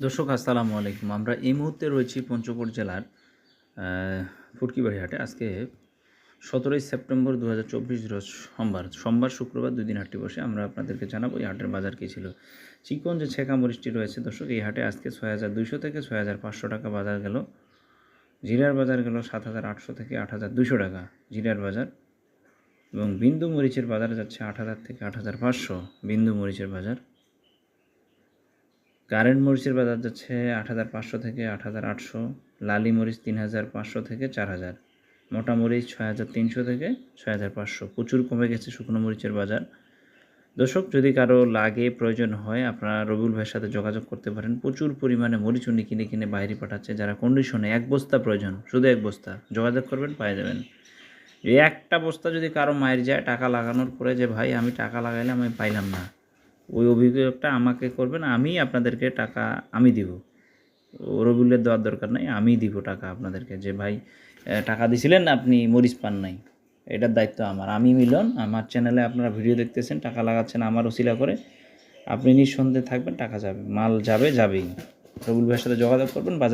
দর্শক, আসসালামু আলাইকুম। আমরা এই মুহূর্তে রয়েছি পঞ্চগড় জেলার ফুটকিবাড়ি হাটে। আজকে সতেরোই সেপ্টেম্বর দু হাজার চব্বিশ রোজ সোমবার সোমবার শুক্রবার দুই দিন হাটটি বসে আমরা আপনাদেরকে জানাব এই হাটের বাজার কী ছিল। চিকন যে ছেঁকা মরিচটি রয়েছে, দর্শক, এই হাটে আজকে ছয় হাজার দুইশো থেকে ছয় হাজার পাঁচশো টাকা বাজার গেল। জিরার বাজার গেল সাত হাজার আটশো থেকে আট হাজার দুশো টাকা জিরার বাজার। এবং বিন্দু মরিচের বাজার যাচ্ছে আট হাজার থেকে আট হাজার পাঁচশো বিন্দু মরিচের বাজার। কারেন্ট মরিচের বাজার যাচ্ছে আট হাজার পাঁচশো থেকে আট হাজার আটশো, লালি মরিচ তিন হাজার পাঁচশো থেকে চার হাজার, মোটা মরিচ ছয় হাজার তিনশো থেকে ছয় হাজার পাঁচশো, প্রচুর কমে গেছে শুকনো মরিচের বাজার। দর্শক, যদি কারও লাগে, প্রয়োজন হয়, আপনারা রবিউল ভাইয়ের সাথে যোগাযোগ করতে পারেন। প্রচুর পরিমাণে মরিচ উনি কিনে কিনে বাইরে পাঠাচ্ছে, যারা কন্ডিশনে এক বস্তা প্রয়োজন, শুধু এক বস্তা। যোগাযোগ করবেন পাই যাবেন। এই একটা বস্তা যদি কারও মায়ের যায়, টাকা লাগানোর পরে যে, ভাই, আমি টাকা লাগাইলাম, আমি পাইলাম না। ওই অভিযোগটা আমাকে করবেন আমি আপনাদেরকে টাকা আমি দিব। রবিউলের দেওয়ার দরকার নাই, আমি দিব টাকা আপনাদেরকে। যে ভাই টাকা দিছিলেন, আপনি মরিচ পান নাই। এটার দায়িত্ব আমার। আমি মিলন, আমার চ্যানেলে আপনারা ভিডিও দেখতেছেন, টাকা লাগাচ্ছেন, আমার ওসিলা করে। আপনি নিঃসন্দেহে থাকবেন, টাকা যাবে, মাল যাবে, যাবেই। রবিউল ভাইয়ের সাথে যোগাযোগ করবেন